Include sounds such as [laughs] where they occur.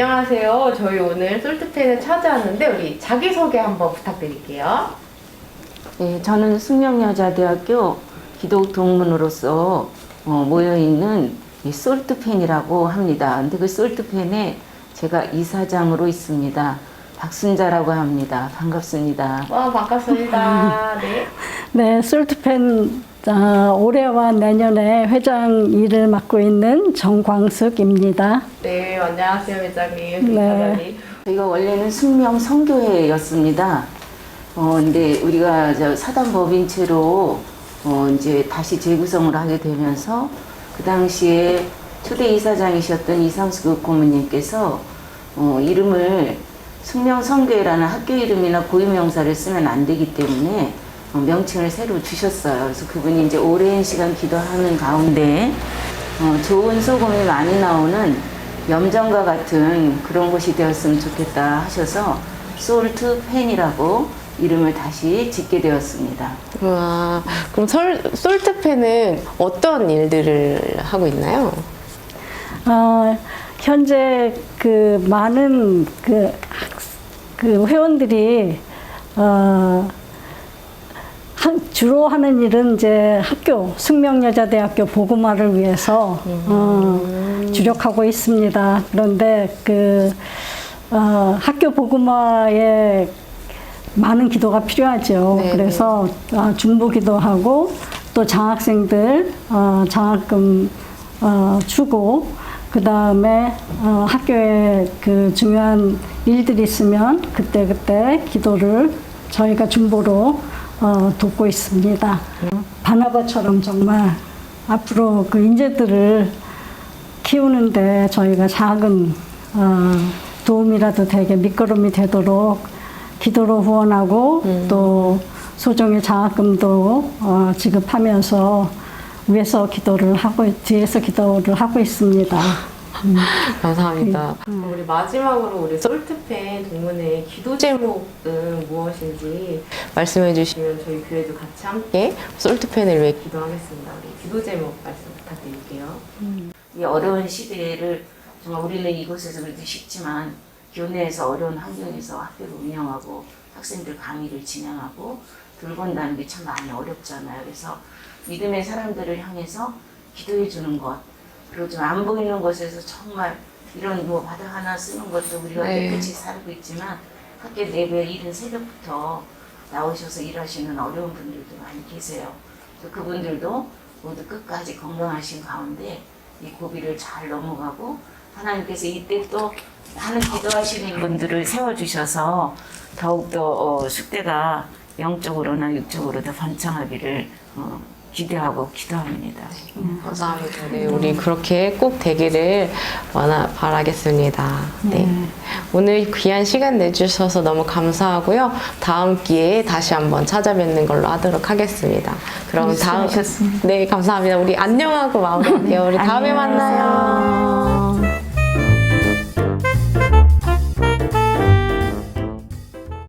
안녕하세요. 저희 오늘 솔트펜을 찾아왔는데 우리 자기소개 한번 부탁드릴게요. 네, 저는 숙명여자대학교 기독 동문으로서 어, 모여있는 이 솔트펜이라고 합니다. 근데 그 솔트펜에 제가 이사장으로 있습니다. 박순자라고 합니다. 반갑습니다. 와 반갑습니다. [laughs] 네. 네, 솔트펜 아, 올해와 내년에 회장 일을 맡고 있는 정광숙입니다. 네 안녕하세요 회장님. 네. 저희가 원래는 숙명 성교회였습니다. 어, 근데 우리가 저 사단 법인체로 어, 이제 다시 재구성을 하게 되면서 그 당시에 초대 이사장이셨던 이상수 고모님께서 어, 이름을 숙명 성교회라는 학교 이름이나 고유 명사를 쓰면 안 되기 때문에 어, 명칭을 새로 주셨어요. 그래서 그분이 이제 오랜 시간 기도하는 가운데 어, 좋은 소금이 많이 나오는 염전과 같은 그런 곳이 되었으면 좋겠다 하셔서 솔트 펜이라고 이름을 다시 짓게 되었습니다. 와, 그럼 설, 솔트펜은 어떤 일들을 하고 있나요? 어, 현재 그 많은 그, 학, 그 회원들이 어, 한- 주로 하는 일은 이제 학교 숙명여자대학교 보고마를 위해서 어, 주력하고 있습니다. 그런데 그 어, 학교 보고마에 많은 기도가 필요하죠. 네, 그래서 어, 중보 기도하고 또 장학생들 어, 장학금 어, 주고 그 다음에 어, 학교에 그 중요한 일들이 있으면 그때 그때 기도를 저희가 중보로 어, 돕고 있습니다. 바나바처럼 정말 앞으로 그 인재들을 키우는데 저희가 작은 어, 도움이라도 되게 밑거름이 되도록 기도로 후원하고 또 소정의 장학금도 어, 지급하면서 위에서 기도를 하고 뒤에서 기도를 하고 있습니다. [laughs] 감사합니다. 우리 마지막으로 우리 솔트펜 동문의 기도 제목은 무엇인지 말씀해 주시면 저희 교회도 같이 함께 솔트펜을 위해 기도하겠습니다. 우리 기도 제목 말씀 부탁드릴게요. 이 어려운 시대를 정말 우리는 이곳에서 그래도 쉽지만 교내에서 어려운 환경에서 학교를 운영하고 학생들 강의를 진행하고 돌본다는 게 참 많이 어렵잖아요. 그래서 믿음의 사람들을 향해서 기도해 주는 것 그리고 좀 안 보이는 곳에서 정말 이런 뭐 바닥 하나 쓰는 것도 우리가 네. 깨끗이 살고 있지만 학교 내부에 이른 새벽부터 나오셔서 일하시는 어려운 분들도 많이 계세요. 그래서 그분들도 모두 끝까지 건강하신 가운데 이 고비를 잘 넘어가고 하나님께서 이때 또 많은 기도하시는 분들을 세워주셔서 더욱더 어, 숙대가 영적으로나 육적으로도 번창하기를 어, 기대하고 기도합니다. 감사합니다. 네, 우리 그렇게 꼭 되기를 원하, 바라겠습니다. 네. 오늘 귀한 시간 내주셔서 너무 감사하고요. 다음 기회에 다시 한번 찾아뵙는 걸로 하도록 하겠습니다. 그럼 다음. 네, 감사합니다. 우리 안녕하고 마무리할게요. 우리 다음에 만나요.